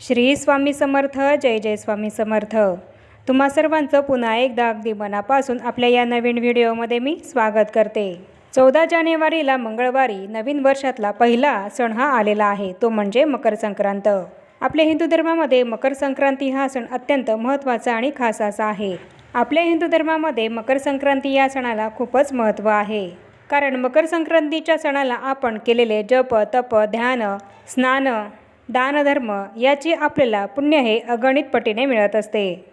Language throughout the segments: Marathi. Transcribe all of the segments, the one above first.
श्री स्वामी समर्थ जय जय स्वामी समर्थ. तुम्हा सर्वांचं पुन्हा एकदा अगदी मनापासून आपल्या या नवीन व्हिडिओमध्ये मी स्वागत करते. चौदा जानेवारीला मंगळवारी नवीन वर्षातला पहिला सण हा आलेला आहे तो म्हणजे मकर संक्रांत. आपल्या हिंदू धर्मामध्ये मकर संक्रांती हा सण अत्यंत महत्त्वाचा आणि खास असा आहे. आपल्या हिंदू धर्मामध्ये मकर संक्रांती या सणाला खूपच महत्त्व आहे. कारण मकर संक्रांतीच्या सणाला आपण केलेले जप तप ध्यान स्नान दानधर्म याची आपल्याला पुण्य हे अगणित पटीने मिळत असते.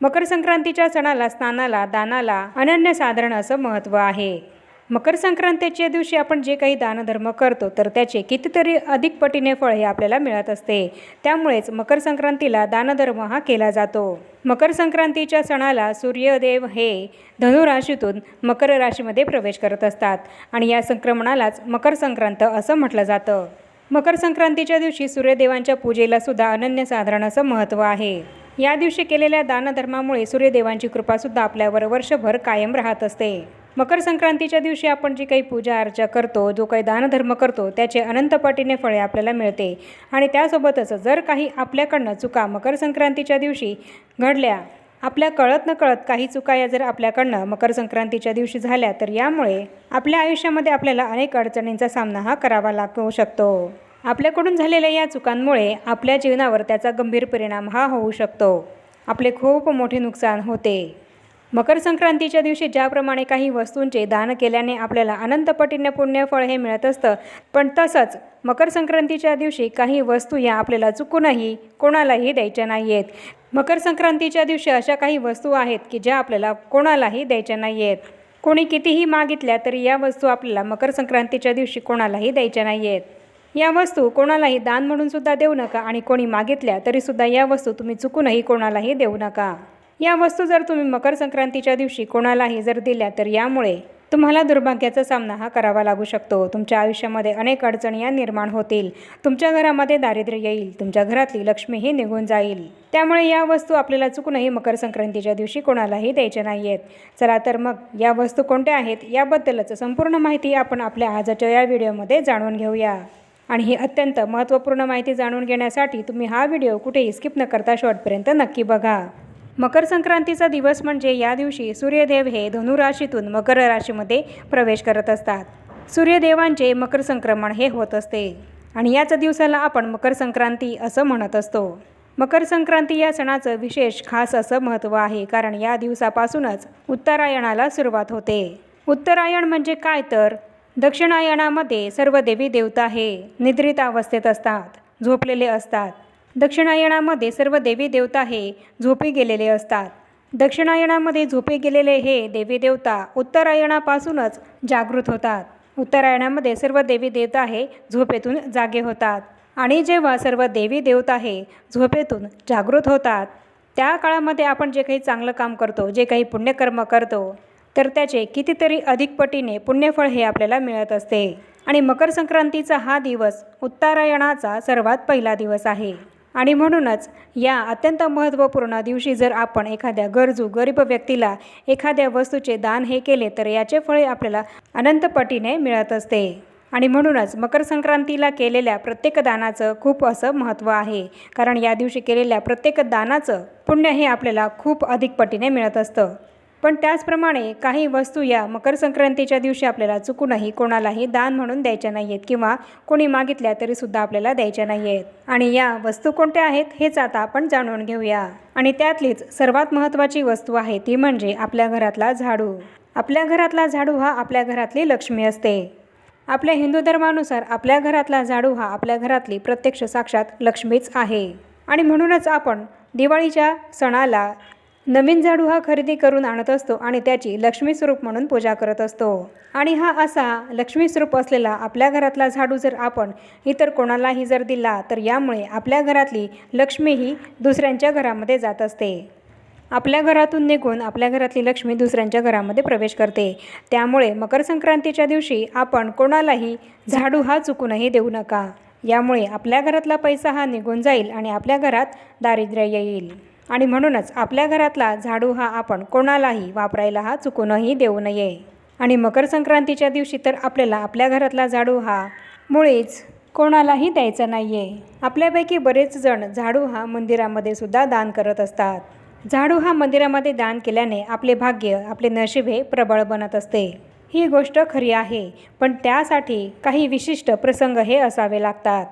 मकर संक्रांतीच्या सणाला स्नानाला दानाला अनन्यसाधारण असं महत्त्व आहे. मकर संक्रांतीच्या दिवशी आपण जे काही दानधर्म करतो तर त्याचे कितीतरी अधिक पटीने फळ हे आपल्याला मिळत असते. त्यामुळेच मकर संक्रांतीला दानधर्म हा केला जातो. मकर संक्रांतीच्या सणाला सूर्यदेव हे धनुराशीतून मकर राशीमध्ये प्रवेश करत असतात आणि या संक्रमणालाच मकर संक्रांत असं म्हटलं जातं. मकर संक्रांतीच्या दिवशी सूर्यदेवांच्या पूजेला सुद्धा अनन्यसाधारण असं महत्त्व आहे. या दिवशी केलेल्या दानधर्मामुळे सूर्यदेवांची कृपासुद्धा आपल्यावर वर्षभर कायम राहत असते. मकर संक्रांतीच्या दिवशी आपण जी काही पूजा अर्चा करतो जो काही दानधर्म करतो त्याचे अनंतपाटीने फळे आपल्याला मिळते. आणि त्यासोबतच जर काही आपल्याकडनं चुका मकर संक्रांतीच्या दिवशी घडल्या आपल्या कळत न कळत काही चुका या जर आपल्याकडनं मकर संक्रांतीच्या दिवशी झाल्या तर यामुळे आपल्या आयुष्यामध्ये आपल्याला अनेक अडचणींचा सामना हा करावा लागू शकतो. आपल्याकडून झालेल्या या चुकांमुळे आपल्या जीवनावर त्याचा गंभीर परिणाम हा होऊ शकतो. आपले खूप मोठे नुकसान होते. मकर संक्रांतीच्या दिवशी ज्याप्रमाणे काही वस्तूंचे दान केल्याने आपल्याला अनंतपटीने पुण्यफळ हे मिळत असतं पण तसंच मकर संक्रांतीच्या दिवशी काही वस्तू या आपल्याला चुकूनही कोणालाही द्यायच्या नाही आहेत मकर संक्रांतीच्या दिवशी अशा काही वस्तू आहेत की ज्या आपल्याला कोणालाही द्यायच्या नाही आहेत कोणी कितीही मागितल्या तरी या वस्तू आपल्याला मकर संक्रांतीच्या दिवशी कोणालाही द्यायच्या नाही आहेत या वस्तू कोणालाही दान म्हणून सुद्धा देऊ नका आणि कोणी मागितल्या तरीसुद्धा या वस्तू तुम्ही चुकूनही कोणालाही देऊ नका. या वस्तू जर तुम्ही मकर संक्रांतीच्या दिवशी कोणालाही जर दिल्या तर यामुळे तुम्हाला दुर्भाग्याचा सामना हा करावा लागू शकतो. तुमच्या आयुष्यामध्ये अनेक अडचणी या निर्माण होतील. तुमच्या घरामध्ये दारिद्र्य येईल. तुमच्या घरातली लक्ष्मीही निघून जाईल. त्यामुळे या वस्तू आपल्याला चुकूनही मकर संक्रांतीच्या दिवशी कोणालाही द्यायच्या नाही आहेत चला तर मग या वस्तू कोणत्या आहेत याबद्दलच संपूर्ण माहिती आपण आपल्या आजच्या या व्हिडिओमध्ये जाणून घेऊया. आणि ही अत्यंत महत्त्वपूर्ण माहिती जाणून घेण्यासाठी तुम्ही हा व्हिडिओ कुठेही स्किप न करता शेवटपर्यंत नक्की बघा. मकर संक्रांतीचा दिवस म्हणजे या दिवशी सूर्यदेव हे धनुराशीतून मकर राशीमध्ये प्रवेश करत असतात. सूर्यदेवांचे मकर संक्रमण हे होत असते. आणि याच दिवसाला आपण मकर संक्रांती असं म्हणत असतो. मकर संक्रांती या सणाचं विशेष खास असं महत्त्व आहे कारण या दिवसापासूनच उत्तरायणाला सुरुवात होते. उत्तरायण म्हणजे काय तर? दक्षिणायणामध्ये सर्व देवी देवता हे निद्रित अवस्थेत असतात झोपलेले असतात. दक्षिणायणामध्ये सर्व देवी देवता हे झोपी गेलेले असतात. दक्षिणायणामध्ये झोपे गेलेले हे देवी देवता उत्तरायणापासूनच जागृत होतात. उत्तरायणामध्ये सर्व देवी देवता हे झोपेतून जागे होतात आणि जेव्हा सर्व देवी देवता हे झोपेतून जागृत होतात त्या काळामध्ये आपण जे काही चांगलं काम करतो जे काही पुण्यकर्म करतो तर त्याचे कितीतरी अधिक पटीने पुण्यफळ हे आपल्याला मिळत असते. आणि मकर संक्रांतीचा हा दिवस उत्तरायणाचा सर्वात पहिला दिवस आहे. आणि म्हणूनच या अत्यंत महत्त्वपूर्ण दिवशी जर आपण एखाद्या गरजू गरीब व्यक्तीला एखाद्या वस्तूचे दान हे केले तर याचे फळे आपल्याला अनंतपटीने मिळत असते. आणि म्हणूनच मकर संक्रांतीला केलेल्या प्रत्येक दानाचं खूप असं महत्त्व आहे. कारण या दिवशी केलेल्या प्रत्येक दानाचं पुण्य हे आपल्याला खूप अधिक पटीने मिळत असतं. पण त्याचप्रमाणे काही वस्तू या मकर संक्रांतीच्या दिवशी आपल्याला चुकूनही कोणालाही दान म्हणून द्यायच्या नाही आहेत किंवा कोणी मागितल्या तरीसुद्धा आपल्याला द्यायच्या नाही आहेत आणि या वस्तू कोणत्या आहेत हेच आता आपण जाणून घेऊया. आणि त्यातलीच सर्वात महत्त्वाची वस्तू आहे ती म्हणजे आपल्या घरातला झाडू. आपल्या घरातला झाडू हा आपल्या घरातली लक्ष्मी असते. आपल्या हिंदू धर्मानुसार आपल्या घरातला झाडू हा आपल्या घरातली प्रत्यक्ष साक्षात लक्ष्मीच आहे. आणि म्हणूनच आपण दिवाळीच्या सणाला नवीन झाडू हा खरेदी करून आणत असतो आणि त्याची लक्ष्मी स्वरूप म्हणून पूजा करत असतो. आणि हा असा लक्ष्मी स्वरूप असलेला आपल्या घरातला झाडू जर आपण इतर कोणालाही जर दिला तर यामुळे आपल्या घरातली लक्ष्मी ही दुसऱ्यांच्या घरामध्ये जात असते. आपल्या घरातून निघून आपल्या घरातली लक्ष्मी दुसऱ्यांच्या घरामध्ये प्रवेश करते. त्यामुळे मकर संक्रांतीच्या दिवशी आपण कोणालाही झाडू हा चुकूनही देऊ नका. यामुळे आपल्या घरातला पैसा हा निघून जाईल आणि आपल्या घरात दारिद्र्य येईल. आणि म्हणूनच आपल्या घरातला झाडू हा आपण कोणालाही वापरायला हा चुकूनही देऊ नये. आणि मकर संक्रांतीच्या दिवशी तर आपल्याला आपल्या घरातला झाडू हा मुळीच कोणालाही द्यायचं नाही आहे आपल्यापैकी बरेच जण झाडू हा मंदिरामध्ये सुद्धा दान करत असतात. झाडू हा मंदिरामध्ये दान केल्याने आपले भाग्य आपले नशीब हे प्रबळ बनत असते. ही गोष्ट खरी आहे पण त्यासाठी काही विशिष्ट प्रसंग हे असावे लागतात.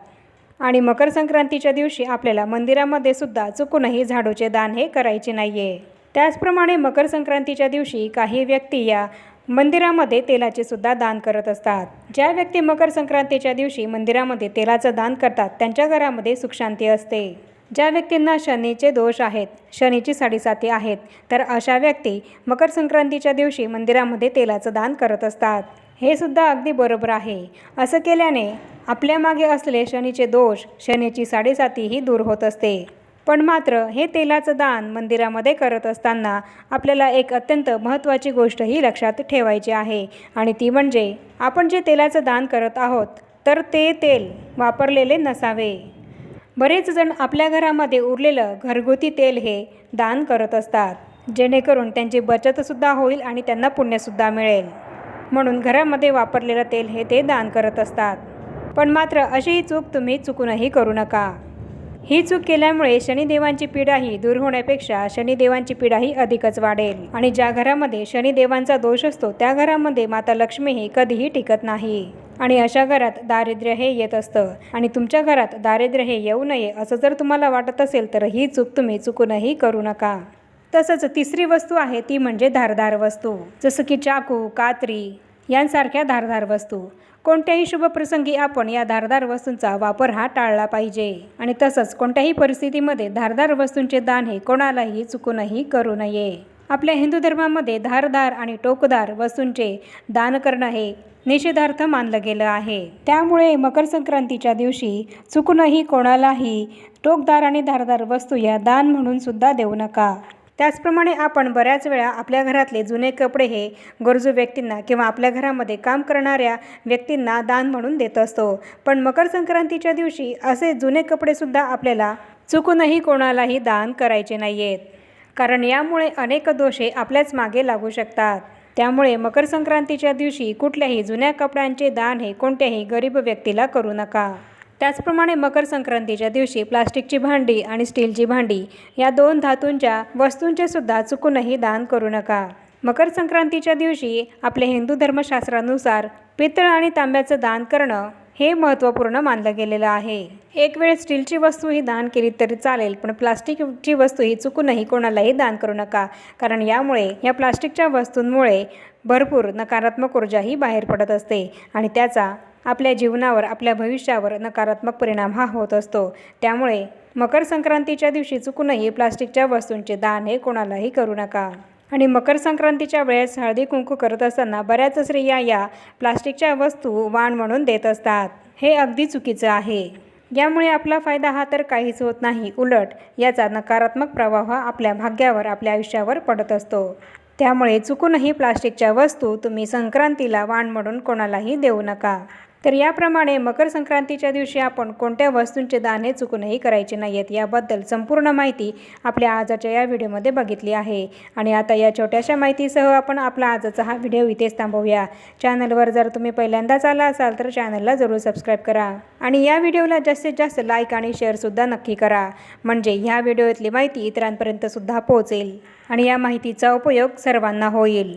आणि मकर संक्रांतीच्या दिवशी आपल्याला मंदिरामध्ये सुद्धा चुकूनही झाडूचे दान हे करायचे नाही आहे त्याचप्रमाणे मकर संक्रांतीच्या दिवशी काही व्यक्ती या मंदिरामध्ये तेलाचे सुद्धा दान करत असतात. ज्या व्यक्ती मकर संक्रांतीच्या दिवशी मंदिरामध्ये तेलाचं दान करतात त्यांच्या घरामध्ये सुखशांती असते. ज्या व्यक्तींना शनीचे दोष आहेत शनीची साडेसाती आहेत तर अशा व्यक्ती मकर संक्रांतीच्या दिवशी मंदिरामध्ये तेलाचं दान करत असतात. हे सुद्धा अगदी बरोबर आहे. असं केल्याने आपल्या मागे असले शनीचे दोष शनीची साडेसातीही दूर होत असते. पण मात्र हे तेलाचं दान मंदिरामध्ये करत असताना आपल्याला एक अत्यंत महत्त्वाची गोष्टही लक्षात ठेवायची आहे आणि ती म्हणजे आपण जे तेलाचं दान करत आहोत तर ते तेल वापरलेले नसावे. बरेच जण आपल्या घरामध्ये उरलेलं घरगुती तेल हे दान करत असतात जेणेकरून त्यांची बचतसुद्धा होईल आणि त्यांना पुण्यसुद्धा मिळेल. म्हणून घरामध्ये वापरलेलं तेल हे ते दान करत असतात. पण मात्र अशी ही चूक तुम्ही चुकूनही करू नका. ही चूक केल्यामुळे शनिदेवांची पिढाही दूर होण्यापेक्षा शनिदेवांची पिढाही अधिकच वाढेल. आणि ज्या घरामध्ये शनिदेवांचा दोष असतो त्या घरामध्ये माता लक्ष्मीही कधीही टिकत नाही. आणि अशा घरात दारिद्र्य हे येत असतं. आणि तुमच्या घरात दारिद्र्य हे येऊ नये असं जर तुम्हाला वाटत असेल तर ही चूक तुम्ही चुकूनही करू नका. तसंच तिसरी वस्तू आहे ती म्हणजे धारदार वस्तू. जसं की चाकू कात्री यांसारख्या धारदार वस्तू. कोणत्याही शुभप्रसंगी आपण या धारदार वस्तूंचा वापर हा टाळला पाहिजे. आणि तसंच कोणत्याही परिस्थितीमध्ये धारदार वस्तूंचे दान हे कोणालाही चुकूनही करू नये. आपल्या हिंदू धर्मामध्ये धारदार आणि टोकदार वस्तूंचे दान करणं हे निषेधार्थ मानलं गेलं आहे. त्यामुळे मकर संक्रांतीच्या दिवशी चुकूनही कोणालाही टोकदार आणि धारदार वस्तू या दान म्हणून सुद्धा देऊ नका. त्याचप्रमाणे आपण बऱ्याच वेळा आपल्या घरातले जुने कपडे हे गरजू व्यक्तींना किंवा आपल्या घरामध्ये काम करणाऱ्या व्यक्तींना दान म्हणून देत असतो. पण मकर संक्रांतीच्या दिवशी असे जुने कपडेसुद्धा आपल्याला चुकूनही कोणालाही दान करायचे नाही आहेत कारण यामुळे अनेक दोषे आपल्याच मागे लागू शकतात. त्यामुळे मकर संक्रांतीच्या दिवशी कुठल्याही जुन्या कपड्यांचे दान हे कोणत्याही गरीब व्यक्तीला करू नका. त्याचप्रमाणे मकर संक्रांतीच्या दिवशी प्लास्टिकची भांडी आणि स्टीलची भांडी या दोन धातूंच्या वस्तूंचे सुद्धा चुकूनही दान करू नका. मकर संक्रांतीच्या दिवशी आपल्या हिंदू धर्मशास्त्रानुसार पितळ आणि तांब्याचं दान करणं हे महत्त्वपूर्ण मानलं गेलेलं आहे. एक वेळ स्टीलची वस्तू ही दान केली तरी चालेल पण प्लास्टिकची वस्तू ही चुकूनही कोणालाही दान करू नका कारण यामुळे या प्लास्टिकच्या वस्तूंमुळे भरपूर नकारात्मक ऊर्जाही बाहेर पडत असते आणि त्याचा आपल्या जीवनावर आपल्या भविष्यावर नकारात्मक परिणाम हा होत असतो. त्यामुळे मकर संक्रांतीच्या दिवशी चुकूनही प्लास्टिकच्या वस्तूंचे दान हे कोणालाही करू नका. आणि मकर संक्रांतीच्या वेळेस हळदी कुंकू करत असताना बऱ्याच स्त्रिया या प्लास्टिकच्या वस्तू वाण म्हणून देत असतात. हे अगदी चुकीचं आहे. यामुळे आपला फायदा हा तर काहीच होत नाही उलट याचा नकारात्मक प्रभाव हा आपल्या भाग्यावर आपल्या आयुष्यावर पडत असतो. त्यामुळे चुकूनही प्लास्टिकच्या वस्तू तुम्ही संक्रांतीला वाण म्हणून कोणालाही देऊ नका. तर याप्रमाणे मकर संक्रांतीच्या दिवशी आपण कोणत्या वस्तूंचे दान हे चुकूनही करायचे नाही आहेत याबद्दल संपूर्ण माहिती आपल्या आजच्या या व्हिडिओमध्ये बघितली आहे. आणि आता या छोट्याशा माहितीसह आपण आपला आजचा हा व्हिडिओ इथेच थांबवूया. चॅनलवर जर तुम्ही पहिल्यांदाच आला असाल तर चॅनलला जरूर सबस्क्राईब करा. आणि या व्हिडिओला जास्तीत जास्त लाईक आणि शेअरसुद्धा नक्की करा. म्हणजे ह्या व्हिडिओतली माहिती इतरांपर्यंतसुद्धा पोहोचेल. आणि या माहितीचा उपयोग सर्वांना होईल.